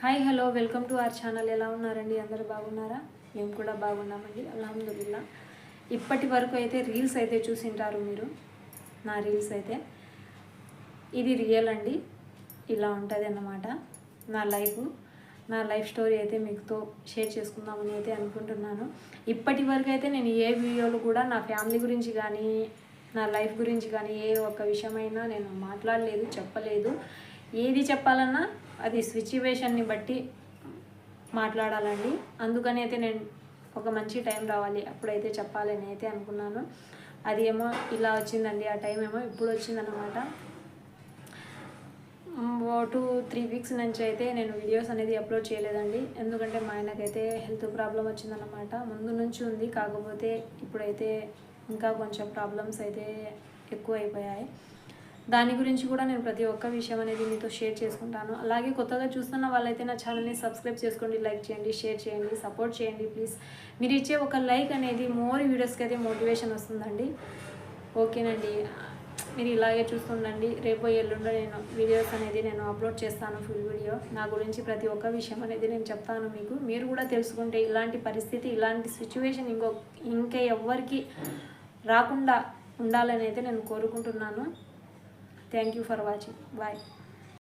Hi hello welcome to our channel. ఎలా ఉన్నారండి? అందరూ బాగున్నారా? మేము కూడా బాగున్నామండి. అల్హమ్దుల్లా ఇప్పటి వరకు అయితే రీల్స్ అయితే చూసింటారు మీరు. నా రీల్స్ అయితే. ఇది రియల్ అండి. ఇలా ఉంటుంది అన్నమాట. నా లైఫ్ నా లైఫ్ స్టోరీ అయితే మీకుతో షేర్ చేసుకుందామని అయితే అనుకుంటున్నాను. ఇప్పటి వరకు అయితే నేను ఏ వీడియోలు కూడా నా ఫ్యామిలీ గురించి కానీ నా లైఫ్ గురించి కానీ ఏ ఒక్క విషయమైనా నేను మాట్లాడలేదు చెప్పలేదు. ఏది చెప్పాలన్నా అది సిచ్యువేషన్ని బట్టి మాట్లాడాలండి. అందుకని అయితే నేను ఒక మంచి టైం రావాలి. అప్పుడైతే చెప్పాలని అయితే అనుకున్నాను. అది ఏమో ఇలా వచ్చిందండి. ఆ టైం ఏమో ఇప్పుడు వచ్చిందనమాట ఓ టూ త్రీ వీక్స్ నుంచి అయితే నేను వీడియోస్ అనేది అప్లోడ్ చేయలేదండి. ఎందుకంటే మా ఆయనకైతే హెల్త్ ప్రాబ్లం వచ్చిందనమాట ముందు నుంచి ఉంది. కాకపోతే ఇప్పుడైతే ఇంకా కొంచెం ప్రాబ్లమ్స్ అయితే ఎక్కువ అయిపోయాయి దాని గురించి కూడా నేను ప్రతి ఒక్క విషయం అనేది మీతో షేర్ చేసుకుంటాను. అలాగే కొత్తగా చూస్తున్న వాళ్ళైతే నా ఛానల్ని సబ్స్క్రైబ్ చేసుకోండి లైక్ చేయండి షేర్ చేయండి సపోర్ట్ చేయండి ప్లీజ్. మీరు ఇచ్చే ఒక లైక్ అనేది మోర్ వీడియోస్కి అయితే మోటివేషన్ వస్తుందండి. ఓకేనండి. మీరు ఇలాగే చూస్తుండండి. రేపు ఎల్లుండో నేను వీడియోస్ అనేది నేను అప్లోడ్ చేస్తాను ఫుల్ వీడియో. నా గురించి ప్రతి ఒక్క విషయం అనేది నేను చెప్తాను మీకు. మీరు కూడా తెలుసుకుంటే ఇలాంటి పరిస్థితి ఇలాంటి సిచ్యువేషన్ ఇంకో ఇంకా ఎవ్వరికి రాకుండా ఉండాలని అయితే నేను కోరుకుంటున్నాను. Thank you for watching bye